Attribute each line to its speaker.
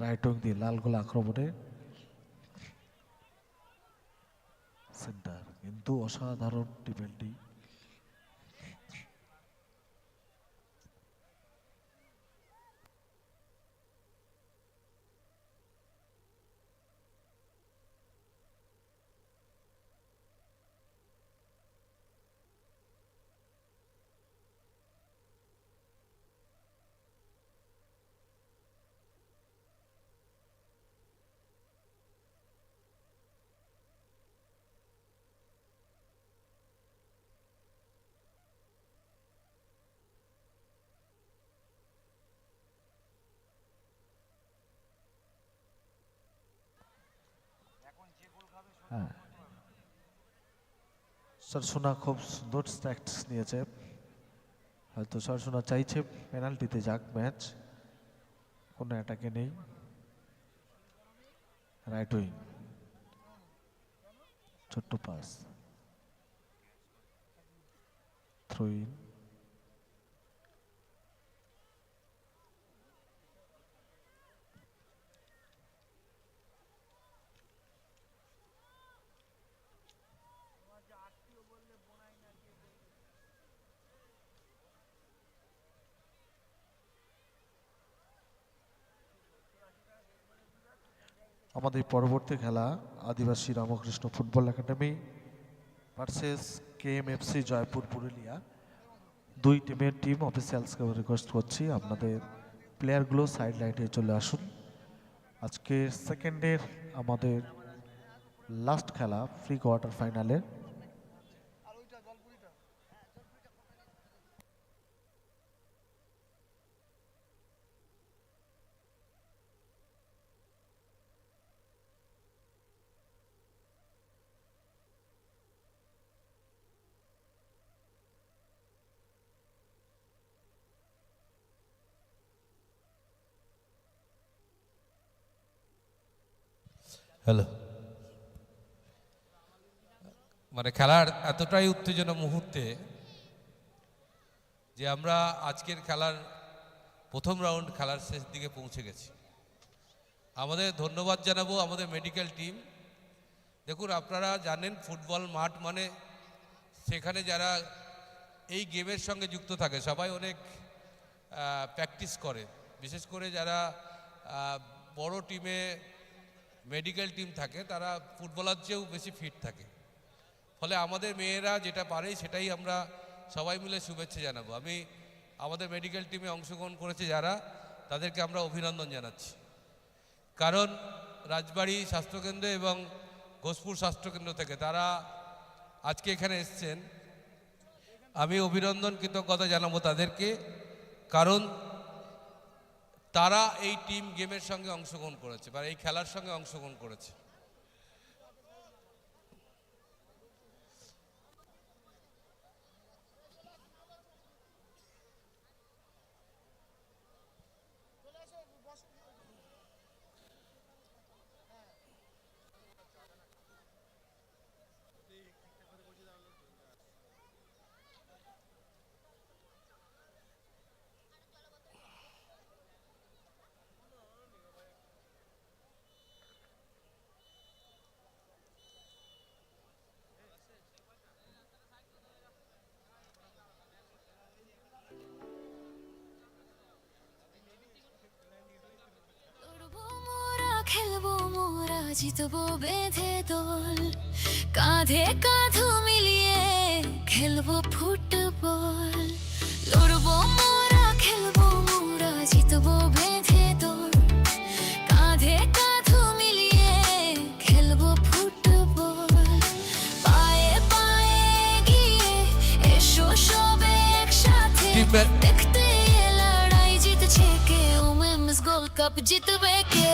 Speaker 1: Right wing দিয়ে লাল গোলা আক্রমণে সেন্টার কিন্তু অসাধারণ ডিফেন্ডিং হ্যাঁ। সরসোনা খুব সুন্দর স্ট্যাক্টস নিয়েছে। হয়তো সরসোনা চাইছে পেনাল্টিতে যাক ম্যাচ কোনো অ্যাটাকে নেই। রাইট উইং ছোট্ট পাস থ্রো ইন আমাদের পরবর্তী খেলা, Adivasi Ramakrishna football academy versus K M F C Jaipur Purulia. দুই টিমের টিম অফিসিয়ালসকে রিকোয়েস্ট করছি আপনাদের প্লেয়ারগুলো সাইড লাইটে চলে আসুন। আজকে সেকেন্ডের আমাদের লাস্ট খেলা প্রি কোয়ার্টার ফাইনালে
Speaker 2: হ্যালো। মানে খেলার এতটাই উত্তেজনা মুহূর্তে যে আমরা আজকের খেলার প্রথম রাউন্ড খেলার শেষ দিকে পৌঁছে গেছি। আমাদের ধন্যবাদ জানাব আমাদের মেডিকেল টিম দেখুন, আপনারা জানেন ফুটবল মাঠ মানে সেখানে যারা এই গেমের সঙ্গে যুক্ত থাকে, সবাই অনেক প্র্যাকটিস করে। বিশেষ করে যারা বড় টিমে মেডিকেল টিম থাকে, তারা ফুটবলার চেয়েও বেশি ফিট থাকে। ফলে আমাদের মেয়েরা যেটা পারে সেটাই আমরা সবাই মিলে শুভেচ্ছা জানাব। আমি আমাদের মেডিকেল টিমে অংশগ্রহণ করেছে যারা, তাদেরকে আমরা অভিনন্দন জানাচ্ছি। কারণ রাজবাড়ি স্বাস্থ্যকেন্দ্র এবং ঘোষপুর স্বাস্থ্যকেন্দ্র থেকে তারা আজকে এখানে এসছেন। আমি অভিনন্দন, কৃতজ্ঞতা জানাব তাদেরকে। কারণ তারা এই টিম গেমের সঙ্গে অংশগ্রহণ করেছে বা এই খেলার সঙ্গে অংশগ্রহণ করেছে।
Speaker 3: জিতবো বেঁধে দোল। কাঁধে কাঁধ মিলিয়ে খেলব ফুটবল। লড়বো মোরা খেলব মোরা জিতবো বেঁধে দোল। কাঁধে কাঁধ মিলিয়ে খেলব ফুটবল। পায়ে পায়ে গিয়ে এসো সবে একসাথে। দেখতে লড়াই জিতছে কে? ওমেমস গোল্ড কাপ জিতবে কে?